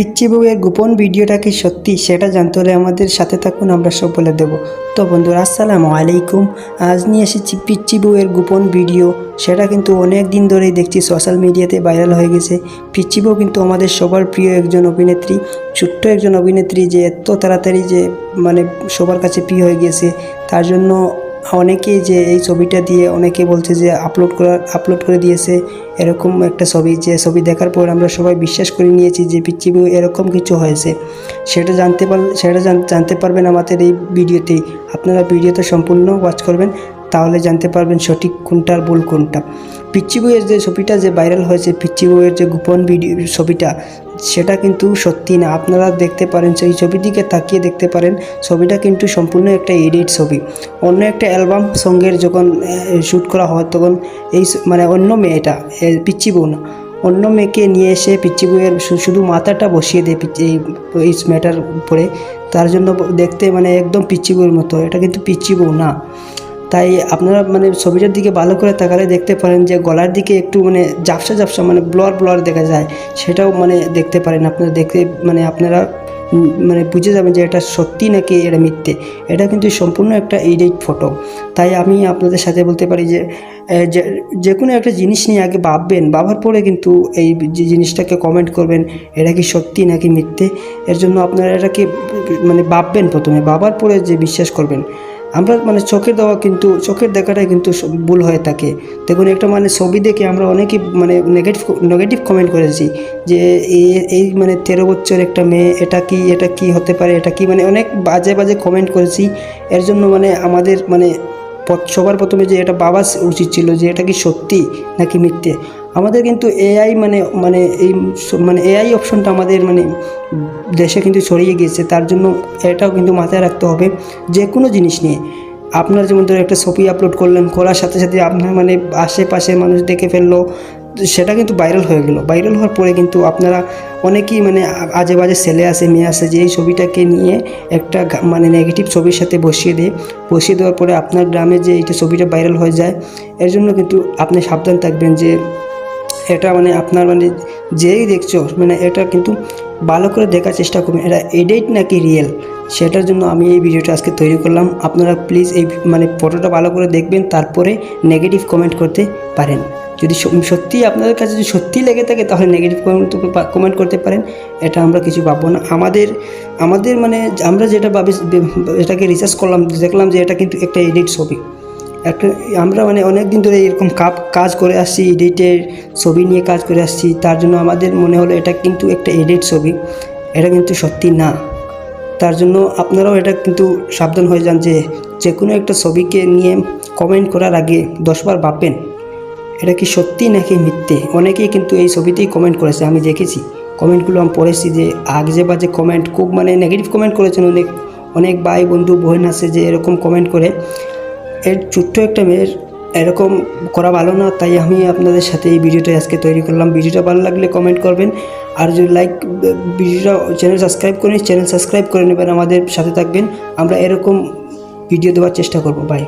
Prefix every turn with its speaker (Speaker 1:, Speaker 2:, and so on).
Speaker 1: পিচ্চি বউয়ের গোপন ভিডিওটা কি সত্যি? সেটা জানতে হলে আমাদের সাথে থাকুন, আমরা সব বলে দেবো। তো বন্ধুরা, আসসালামু আলাইকুম। আজ নিয়ে এসেছি পিচ্চি বউয়ের গোপন ভিডিও। সেটা কিন্তু অনেক দিন ধরেই দেখছি, সোশ্যাল মিডিয়াতে ভাইরাল হয়ে গেছে। পিচ্চি বউ কিন্তু আমাদের সবার প্রিয় একজন অভিনেত্রী, ছোট্ট একজন অভিনেত্রী যে এত তাড়াতাড়ি যে মানে সবার কাছে প্রিয় হয়ে গিয়েছে তার জন্য অনেকেই যে এই ছবিটা দিয়ে অনেকে বলছে যে আপলোড করা আপলোড করে দিয়েছে। এরকম একটা ছবি, যে ছবি দেখার পর আমরা সবাই বিশ্বাস করে নিয়েছি যে বউ এরকম কিছু হয়েছে। সেটা জানতে পার, সেটা জানতে পারবেন আমাদের এই ভিডিওতেই আপনারা ভিডিওতে সম্পূর্ণ ওয়াচ করবেন, তাহলে জানতে পারবেন সঠিক কোনটা আর ভুল কোনটা। পিচ্চি বইয়ের যে ছবিটা যে ভাইরাল হয়েছে পিচ্চি বইয়ের যে গোপন ভিডিও ছবিটা সেটা কিন্তু সত্যি না। আপনারা দেখতে পারেন সেই ছবির দিকে তাকিয়ে দেখতে পারেন। ছবিটা কিন্তু সম্পূর্ণ একটা এডিট ছবি। অন্য একটা অ্যালবাম সঙ্গের যখন শ্যুট করা হয় তখন এই মানে অন্য মেয়েটা এ, পিচ্চি বউ না অন্য মেয়েকে নিয়ে এসে পিচ্চি বউয়ের শুধু মাথাটা বসিয়ে দেয় এই এই মেয়েটার উপরে। তার জন্য দেখতে মানে একদম পিচ্চি বউয়ের মতো। এটা কিন্তু পিচ্চি বউ না। তাই আপনারা মানে ছবিটার দিকে ভালো করে তাকালে দেখতে পারেন যে গলার দিকে একটু মানে ঝাপসা ঝাপসা মানে ব্লর ব্লর দেখা যায়, সেটাও মানে দেখতে পারেন আপনারা দেখতে মানে আপনারা মানে বুঝে যাবেন যে এটা সত্যি নাকি এটা মিথ্যে। এটা কিন্তু সম্পূর্ণ একটা এডিট ফটো। তাই আমি আপনাদের সাথে বলতে পারি যে যে কোনো একটা জিনিস নিয়ে আগে ভাববেন, ভাবার পরে কিন্তু এই যে জিনিসটাকে কমেন্ট করবেন, এটা কি সত্যি নাকি মিথ্যে? এর জন্য আপনারা এটাকে মানে ভাববেন প্রথমে, ভাবার পরে যে বিশ্বাস করবেন। আমরা মানে চোখের দেওয়া কিন্তু, চোখের দেখাটাই কিন্তু ভুল হয়ে থাকে। দেখুন, একটা মানে ছবি দেখে আমরা অনেকেই মানে নেগেটিভ নেগেটিভ কমেন্ট করেছি যে এই মানে তেরো বছর একটা মেয়ে, এটা কি এটা কি হতে পারে, এটা কি? মানে অনেক বাজে বাজে কমেন্ট করেছি। এর জন্য মানে আমাদের মানে সবার প্রথমে যে এটা বাবা উচিত ছিল যে এটা কি সত্যি নাকি মিথ্যে? আমাদের কিন্তু এআই মানে মানে এই মানে এআই অপশনটা আমাদের মানে দেশে কিন্তু ছড়িয়ে গিয়েছে। তার জন্য এটাও কিন্তু মাথায় রাখতে হবে যে কোনো জিনিস নিয়ে। আপনার যেমন ধরো একটা ছবি আপলোড করলেন, করার সাথে সাথে আপনার মানে আশেপাশে মানুষ দেখে ফেলল, সেটা কিন্তু ভাইরাল হয়ে গেল। ভাইরাল হওয়ার পরে কিন্তু আপনারা অনেকেই মানে আজে বাজে ছেলে আসে, মেয়ে আসে, যে এই ছবিটাকে নিয়ে একটা মানে নেগেটিভ ছবির সাথে বসিয়ে দেয়। বসিয়ে দেওয়ার পরে আপনার গ্রামে যে এইটা ছবিটা ভাইরাল হয়ে যায়, এর জন্য কিন্তু আপনি সাবধান থাকবেন যে এটা মানে আপনার মানে যেই দেখছ মানে এটা কিন্তু ভালো করে দেখার চেষ্টা করবেন। এটা এডিট নাকি রিয়েল সেটার জন্য আমি এই ভিডিওটা আজকে তৈরি করলাম। আপনারা প্লিজ এই মানে ফটোটা ভালো করে দেখবেন, তারপরে নেগেটিভ কমেন্ট করতে পারেন। যদি সত্যি আপনাদের কাছে যদি সত্যি লেগে থাকে, তাহলে নেগেটিভ কমেন্ট কমেন্ট করতে পারেন। এটা আমরা কিছু ভাববো না। আমাদের আমাদের মানে আমরা যেটা ভাবি, এটাকে রিসার্চ করলাম, দেখলাম যে এটা কিন্তু একটা এডিট ছবি। একটা, আমরা মানে অনেক দিন ধরে এরকম কাপ, কাজ করে আসছি এডিটের ছবি নিয়ে কাজ করে আসছি, তার জন্য আমাদের মনে হলো এটা কিন্তু একটা এডিট ছবি, এটা কিন্তু সত্যি না। তার জন্য আপনারাও এটা কিন্তু সাবধান হয়ে যান যে যে কোনো একটা ছবিকে নিয়ে কমেন্ট করার আগে দশবার ভাববেন, এটা কি সত্যি নাকি মিথ্যে? অনেকেই কিন্তু এই ছবিতেই কমেন্ট করেছে, আমি দেখেছি। কমেন্টগুলো আমি পড়েছি যে, আগে বাজে কমেন্ট খুব মানে নেগেটিভ কমেন্ট করেছেন অনেক অনেক ভাই বন্ধু বোন আছে যে এরকম কমেন্ট করে এর ছোট্ট একটা মেয়ের এরকম করা ভালো না, তাই আমি আপনাদের সাথে এই ভিডিওটা আজকে তৈরি করলাম। ভিডিওটা ভালো লাগলে কমেন্ট করবেন। আর যদি লাইক ভিডিওটা চ্যানেল সাবস্ক্রাইব করে চ্যানেল সাবস্ক্রাইব করে নেবেন, আমাদের সাথে থাকবেন। আমরা এরকম ভিডিও দেওয়ার চেষ্টা করব। বাই